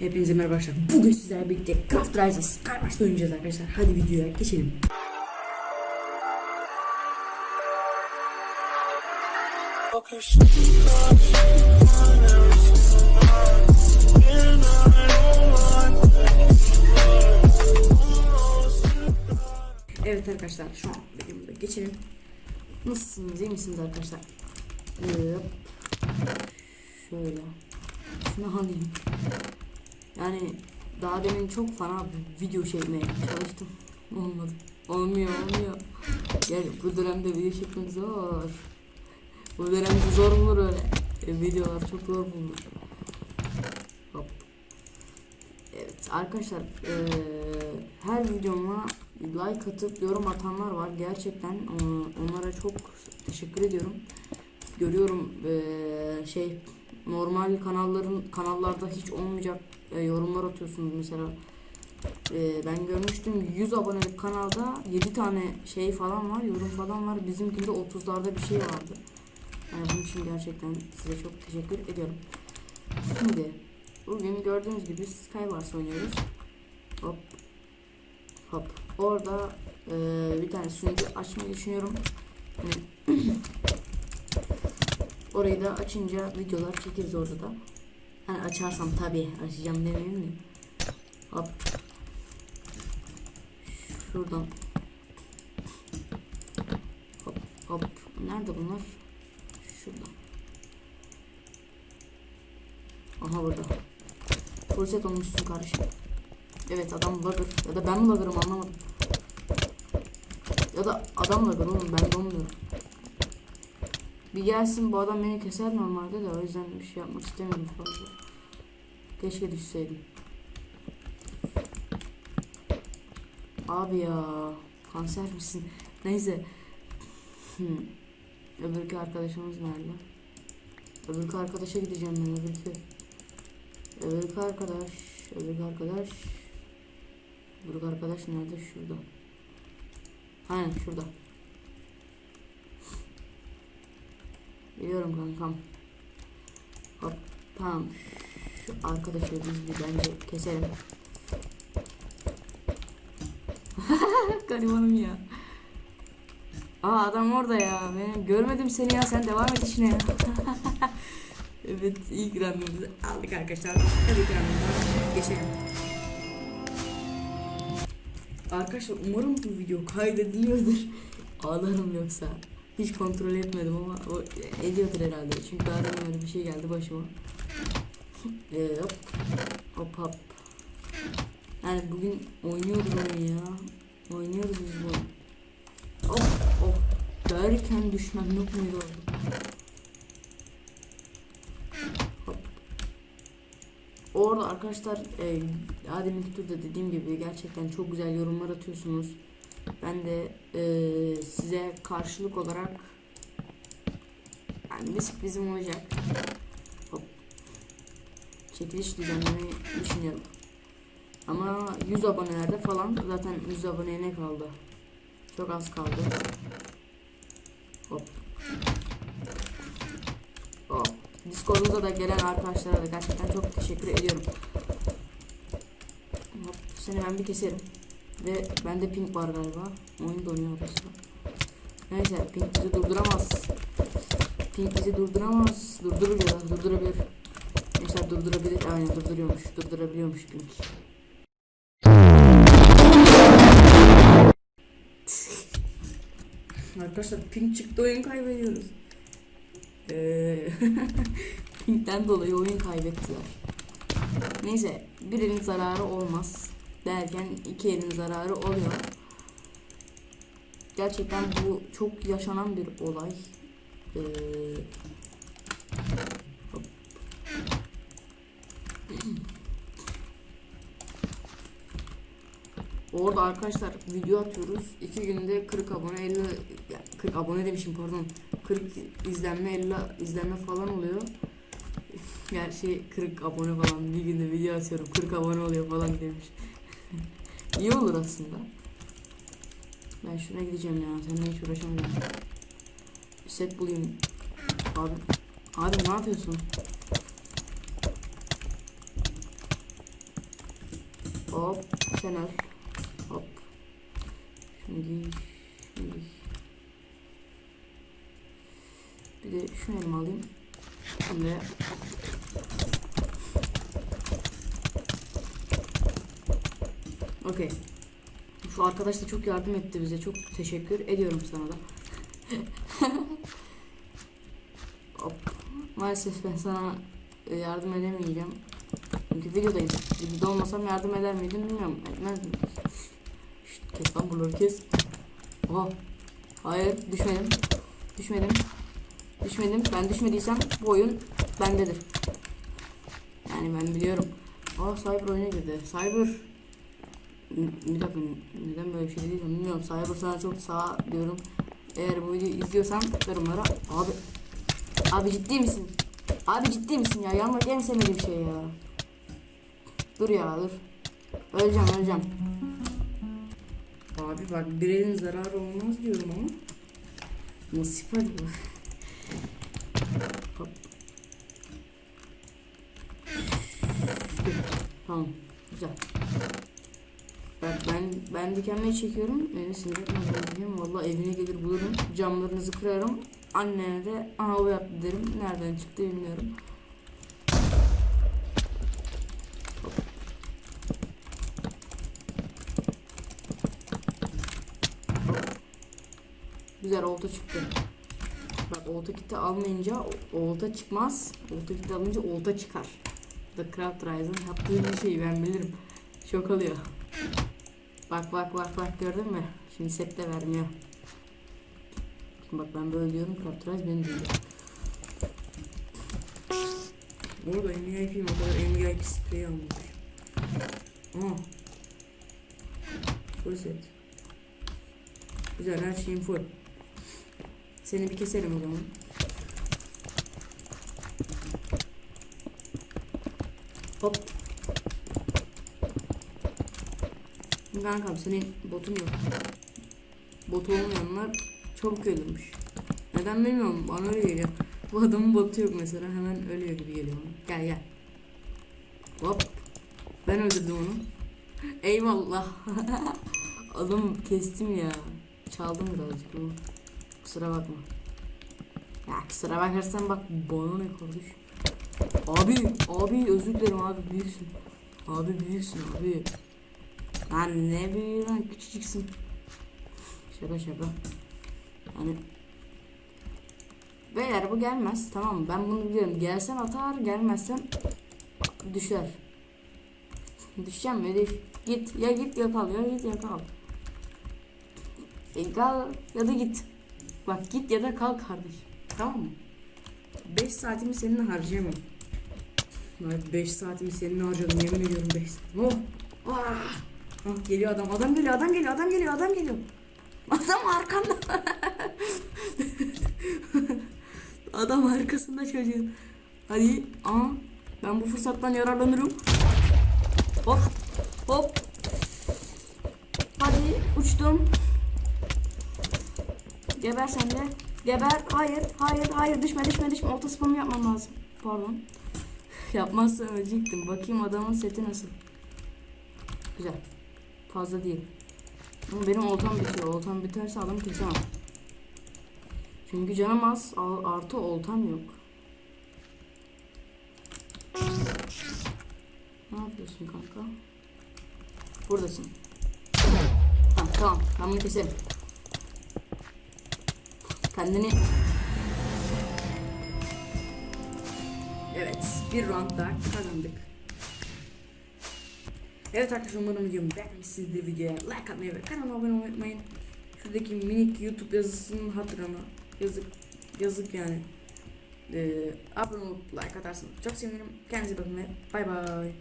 Hepinize merhaba arkadaşlar. Bugün sizlerle birlikte Craft Rise'a Skywars'ta oynayacağız arkadaşlar. Hadi videoya geçelim. Evet arkadaşlar şu an videomuza geçelim. Nasılsınız iyi misiniz arkadaşlar? Şöyle. Şunu alayım. Yani daha demin çok fena video çekmeye çalıştım. Olmadı. Olmuyor olmuyor. Yani bu dönemde video çekmek zor. Bu dönemde zor bulur öyle. E, videolar çok zor bulur. Hop. Evet arkadaşlar eee, her videoma like atıp yorum atanlar var. Gerçekten e, onlara çok teşekkür ediyorum. Görüyorum eee, şey normal kanalların kanallarda hiç olmayacak e, yorumlar atıyorsunuz mesela. E, ben görmüştüm 100 abonelik kanalda 7 tane şey falan var, yorum falan var. Bizimkinde 30'larda bir şey vardı. Yani bunun için gerçekten size çok teşekkür ediyorum. Şimdi bugün gördüğünüz gibi Skywars oynuyoruz. Hop. Hop. Orada e, bir tane sunucu açmayı düşünüyorum. Hani Orayı da açınca videolar çekeriz orada da. Hani açarsam tabi açacağım demeyeyim mi? Hop. Şuradan. Hop hop. Nerede bunlar? Şurada. Aha burada. Fırsat olmuşsun kardeşim. Evet adam lagger. Ya da ben mi lagger'ım anlamadım. Ya da adam lagger oğlum ben de olmuyorum. Bir gelsin bu adam beni keser normalde de o yüzden bir şey yapmak istemiyorum fazla. Keşke düşseydim. Abi ya kanser misin? Neyse. Hmm. Öbürkü arkadaşımız nerede? Öbürkü arkadaşa gideceğim ben öbürkü. Öbürkü arkadaş. Öbürkü arkadaş. Öbürkü arkadaş nerede? Şurada. Aynen şurada. Biliyorum kankam. Hop tamam. Şu arkadaşı biz bir bence keselim. Garibanım ya. Aa adam orada ya. Ben görmedim seni ya. Sen devam et işine ya. evet ilk randımızı aldık arkadaşlar. Hadi ilk geçelim. Arkadaşlar umarım bu video kaydediliyordur. Ağlarım yoksa. Hiç kontrol etmedim ama o ediyordur herhalde. Çünkü daha öyle bir şey geldi başıma. Ee, hop. Hop hop. Yani bugün oynuyoruz oyunu ya. Oynuyoruz biz bunu. Hop hop. Derken düşmem yok muydu orada? Orada arkadaşlar e, daha deminki dediğim gibi gerçekten çok güzel yorumlar atıyorsunuz. Ben de e, size karşılık olarak yani bir sürprizim olacak. Çekiliş düzenlemeyi düşünüyorum. Ama 100 abonelerde falan zaten 100 aboneye ne kaldı? Çok az kaldı. Hop. Hop. Discord'umuza da gelen arkadaşlara da gerçekten çok teşekkür ediyorum. Hop. Seni ben bir keserim. Ve bende pink var galiba. Oyun donuyor orası. Neyse pink bizi durduramaz. Pink bizi durduramaz. Durdurur ya da durdurabilir. Gençler durdurabilir. Aynen durduruyormuş. Durdurabiliyormuş pink. Arkadaşlar pink çıktı oyun kaybediyoruz. Ee, Pink'ten dolayı oyun kaybettiler. Neyse birinin zararı olmaz derken iki elin zararı oluyor. Gerçekten bu çok yaşanan bir olay. Ee, hop. Orada arkadaşlar video atıyoruz. iki günde 40 abone 50 ya 40 abone demişim pardon. 40 izlenme 50 izlenme falan oluyor. Gerçi 40 abone falan bir günde video atıyorum 40 abone oluyor falan demiş. İyi olur aslında. Ben şuna gideceğim ya. Seninle hiç uğraşamıyorum. Bir set bulayım. Abi. Abi ne yapıyorsun? Hop sen öl. Hop. Şunu giy. Şunu giy. Bir de şu elma alayım. Şimdi Okey. Şu arkadaş da çok yardım etti bize. Çok teşekkür ediyorum sana da. Hop. Maalesef ben sana yardım edemeyeceğim. Çünkü videodayım. Videoda olmasam yardım eder miydim bilmiyorum. Etmez miydim? Şşt, kes lan buraları kes. Oha. Hayır düşmedim. Düşmedim. Düşmedim. Ben düşmediysem bu oyun bendedir. Yani ben biliyorum. Aa Cyber oyuna girdi. Cyber bir dakika neden böyle bir şey diyeceğim bilmiyorum. Cyber sana çok sağ diyorum. Eğer bu videoyu izliyorsan yorumlara abi abi ciddi misin? Abi ciddi misin ya? Yanmak en sevmediğim şey ya. Dur ya dur. Öleceğim öleceğim. Bak bir elin zararı olmaz diyorum ama. Nasip hadi bak. Hop. Tamam. Güzel. Bak ben ben dikenmeyi çekiyorum. Beni sinir etmez. Valla evine gelir bulurum. Camlarınızı kırarım. Annene de aha o yaptı derim. Nereden çıktı bilmiyorum. Güzel olta çıktı. Bak olta kiti almayınca olta çıkmaz. Olta kiti alınca olta çıkar. The Craft Rise'ın yaptığı bir şeyi ben bilirim. Şok oluyor. Bak bak bak bak gördün mü? Şimdi set de vermiyor. Bak ben böyle diyorum Craft Rise beni duyuyor. Bu arada MVIP'yim o kadar MVIP spreyi almış. Aa. Full set. Güzel her şeyim full. Seni bir keselim o zaman. Hop. Kankam senin botun yok. Botu olmayanlar çabuk ölürmüş. Neden bilmiyorum bana öyle geliyor. Bu adamın botu yok mesela hemen ölüyor gibi geliyor bana. Gel gel. Hop. Ben öldürdüm onu. Eyvallah. Adam kestim ya. Çaldım birazcık. Kusura bakma. Ya kusura bakarsan bak bana ne kardeş. Abi, abi özür dilerim abi büyüksün. Abi büyüksün abi. Lan ne büyüğü lan küçücüksün. Şaka şaka. Hani Beyler bu gelmez tamam mı? Ben bunu biliyorum. Gelsen atar gelmezsen düşer. Düşeceğim mi? Düş. Git ya git ya kal ya git ya kal. E, kal ya da git. Bak git ya da kal kardeş. Tamam mı? 5 saatimi seninle harcayamam. 5 saatimi seninle harcadım yemin ediyorum 5 Oh. Ah. Ah, geliyor adam. Adam geliyor, adam geliyor, adam geliyor, adam geliyor. Adam arkanda. adam arkasında çocuğun. Hadi. Aa, ben bu fırsattan yararlanırım. Hop. Hop. Hadi uçtum. Geber sen de. Geber. Hayır, hayır, hayır. Düşme, düşme, düşme. Orta spamı yapmam lazım. Pardon. Yapmazsam ölecektim. Bakayım adamın seti nasıl. Güzel. Fazla değil. Ama benim oltam bitiyor. Oltam biterse adamı kesemem. Çünkü canım az. Artı oltam yok. Ne yapıyorsun kanka? Buradasın. Tamam tamam. Ben bunu keserim. Kendini... Evet. Bir round daha kazandık. Evet arkadaşlar umarım videomu beğenmişsinizdir videoya like atmayı ve kanalıma abone olmayı unutmayın. Şuradaki minik YouTube yazısının hatırına yazık yazık yani. Ee, abone olup like atarsanız çok sevinirim. Kendinize bakın ve bay bay.